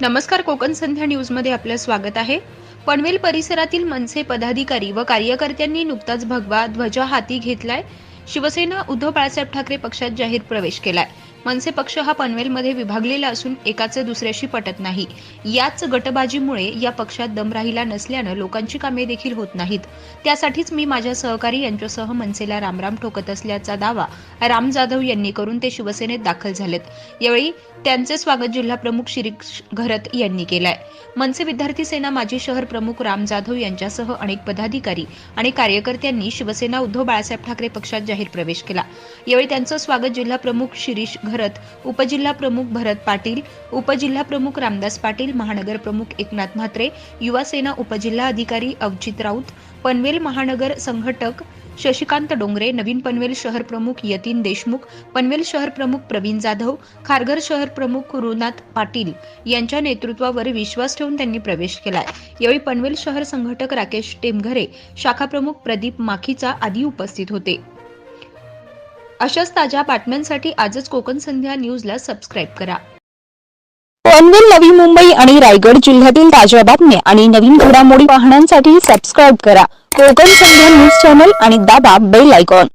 नमस्कार कोकण संध्या न्यूजमध्ये आपलं स्वागत आहे. पनवेल परिसरातील मनसे पदाधिकारी व कार्यकर्त्यांनी नुकताच भगवा ध्वज हाती घेतलाय. शिवसेना उद्धव बाळासाहेब ठाकरे पक्षात जाहीर प्रवेश केलाय. मनसे पक्ष हा पनवेलमध्ये विभागलेला असून एकाचे दुसऱ्याशी पटत नाही. याच गटबाजीमुळे या पक्षात दम राहिला नसल्यानं लोकांची कामे देखील होत नाहीत. त्यासाठीच मी माझ्या सहकारी यांच्यासह मनसेला रामराम ठोकत असल्याचा दावा राम जाधव यांनी करून ते शिवसेनेत दाखल झालेत. यावेळी त्यांचे स्वागत जिल्हा प्रमुख शिरीष घरत यांनी केलाय. मनसे विद्यार्थी सेना माजी शहर प्रमुख राम जाधव यांच्यासह अनेक पदाधिकारी आणि कार्यकर्त्यांनी शिवसेना उद्धव बाळासाहेब ठाकरे पक्षात जाहीर प्रवेश केला. यावेळी त्यांचं स्वागत जिल्हा प्रमुख शिरीष भरत उपजिल्हा प्रमुख भरत पाटील उपजिल्हा प्रमुख रामदास पाटील महानगर प्रमुख एकनाथ म्हात्रे युवासेना उपजिल्हा अधिकारी अवचित राऊत पनवेल महानगर संघटक शशिकांत डोंगरे नवीन पनवेल शहर प्रमुख यतीन देशमुख पनवेल शहर प्रमुख प्रवीण जाधव खारघर शहर प्रमुख रुनाथ पाटील यांच्या नेतृत्वावर विश्वास ठेवून त्यांनी प्रवेश केलाय. यावेळी पनवेल शहर संघटक राकेश टेमघरे शाखा प्रमुख प्रदीप माखीचा आदी उपस्थित होते. अशाच ताज्या बातम्यांसाठी आजच कोकण संध्या न्यूजला सबस्क्राईब करा. पनवेल नवी मुंबई आणि रायगड जिल्ह्यातील ताज्या बातम्या आणि नवीन घडामोडी पाहण्यासाठी सबस्क्राईब करा. कोकण संध्या न्यूज चॅनल आणि दाबा बेल आयकॉन